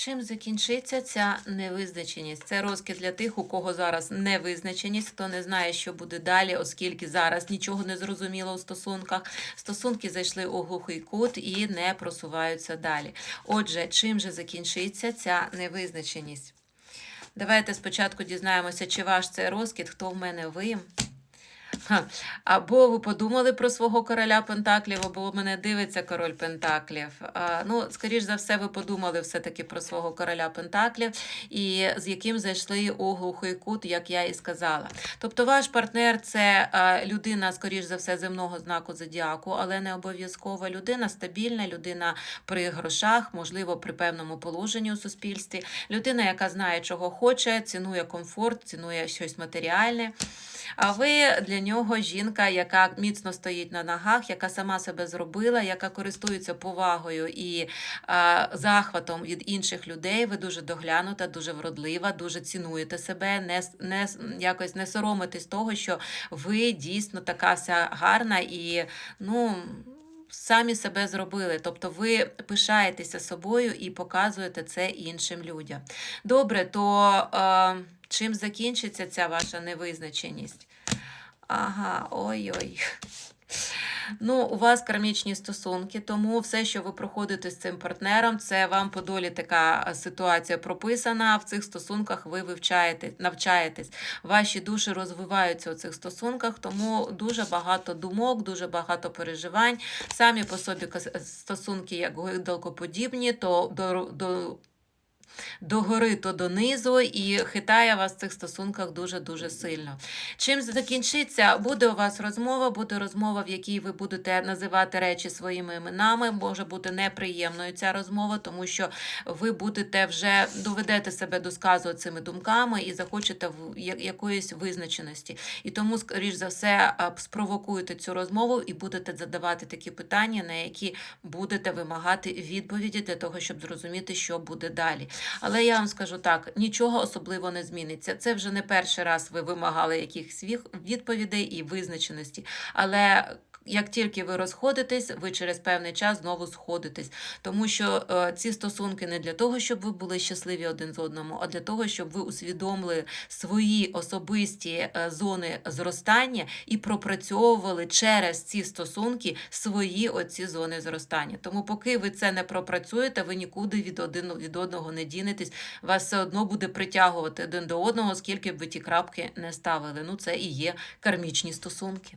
Чим закінчиться ця невизначеність? Це розкид для тих, у кого зараз невизначеність, хто не знає, що буде далі, оскільки зараз нічого не зрозуміло у стосунках. Стосунки зайшли у глухий кут і не просуваються далі. Отже, чим же закінчиться ця невизначеність? Давайте спочатку дізнаємося, чи ваш це розкид, хто в мене ви. Або ви подумали про свого короля Пентаклів, або мене дивиться король Пентаклів. Ну, скоріш за все, ви подумали все-таки про свого короля Пентаклів, і з яким зайшли у глухий кут, як я і сказала. Тобто, ваш партнер це людина, скоріш за все, земного знаку зодіаку, але не обов'язково людина стабільна, людина при грошах, можливо, при певному положенні у суспільстві, людина, яка знає, чого хоче, цінує комфорт, цінує щось матеріальне. А ви для нього жінка, яка міцно стоїть на ногах, яка сама себе зробила, яка користується повагою і а, захватом від інших людей. Ви дуже доглянута, дуже вродлива, дуже цінуєте себе, не, не якось не соромитесь того, що ви дійсно така вся гарна і ну. Самі себе зробили, тобто ви пишаєтеся собою і показуєте це іншим людям. Добре, то е, чим закінчиться ця ваша невизначеність? Ага, ой-ой. Ну, у вас кармічні стосунки, тому все, що ви проходите з цим партнером, це вам по долі така е, ситуація прописана. В цих стосунках ви вивчаєте, навчаєтесь. Ваші душі розвиваються у цих стосунках, тому дуже багато думок, дуже багато переживань. Самі по собі стосунки, як гойдалкоподібні, то до, до догори, то донизу, і хитає вас в цих стосунках дуже-дуже сильно. Чим закінчиться, буде у вас розмова, буде розмова, в якій ви будете називати речі своїми іменами. Може бути неприємною ця розмова, тому що ви будете вже доведете себе до сказу цими думками і захочете в якоїсь визначеності. І тому, скоріш за все, спровокуєте цю розмову і будете задавати такі питання, на які будете вимагати відповіді для того, щоб зрозуміти, що буде далі. Але я вам скажу так: нічого особливо не зміниться. Це вже не перший раз ви вимагали якихось відповідей і визначеності. Але як тільки ви розходитесь, ви через певний час знову сходитесь. Тому що е, ці стосунки не для того, щоб ви були щасливі один з одному, а для того, щоб ви усвідомили свої особисті е, зони зростання і пропрацьовували через ці стосунки свої оці зони зростання. Тому, поки ви це не пропрацюєте, ви нікуди від один від одного не дінетесь. Вас все одно буде притягувати один до одного, скільки б ви ті крапки не ставили. Ну, це і є кармічні стосунки.